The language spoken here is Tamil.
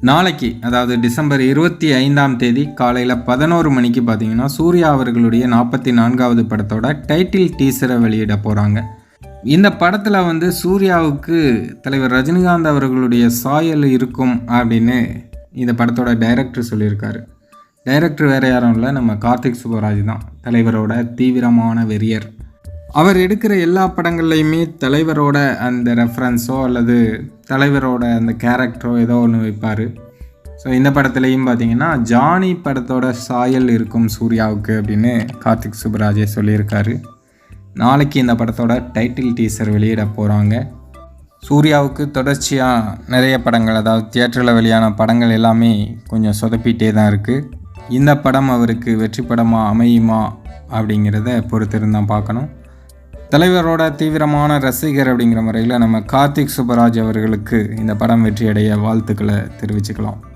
நாளைக்கு அதாவது டிசம்பர் இருபத்தி ஐந்தாம் தேதி காலையில் பதினோரு மணிக்கு பார்த்தீங்கன்னா சூர்யா அவர்களுடைய நாற்பத்தி நான்காவது படத்தோட டைட்டில் டீசரை வெளியிட போகிறாங்க இந்த படத்தில் வந்து சூர்யாவுக்கு தலைவர் ரஜினிகாந்த் அவர்களுடைய சாயல் இருக்கும் அப்படின்னு இந்த படத்தோட டைரக்டர் சொல்லியிருக்காரு. டைரக்டர் வேறு யாரும் இல்லை நம்ம கார்த்திக் சுப்பராஜ் தான் தலைவரோட தீவிரமான வெறியர். அவர் எடுக்கிற எல்லா படங்கள்லையுமே தலைவரோட அந்த ரெஃபரன்ஸோ அல்லது தலைவரோட அந்த கேரக்டரோ ஏதோ ஒன்று வைப்பார். ஸோ இந்த படத்துலையும் பார்த்தீங்கன்னா ஜானி படத்தோட சாயல் இருக்கும் சூர்யாவுக்கு அப்படின்னு கார்த்திக் சுப்ராஜே சொல்லியிருக்காரு. நாளைக்கு இந்த படத்தோட டைட்டில் டீசர் வெளியிட போகிறாங்க சூர்யாவுக்கு தொடர்ச்சியாக நிறைய படங்கள் அதாவது தியேட்டரில் வெளியான படங்கள் எல்லாமே கொஞ்சம் சொதப்பிட்டே தான் இருக்குது இந்த படம் அவருக்கு வெற்றி படமாக அமையுமா அப்படிங்கிறத பொறுத்திருந்தான் பார்க்கணும். தலைவரோட தீவிரமான ரசிகர் அப்படிங்கிற முறையில் நம்ம கார்த்திக் சுப்பராஜ் அவர்களுக்கு இந்த படம் வெற்றியடைய வாழ்த்துக்களை தெரிவிச்சுக்கலாம்.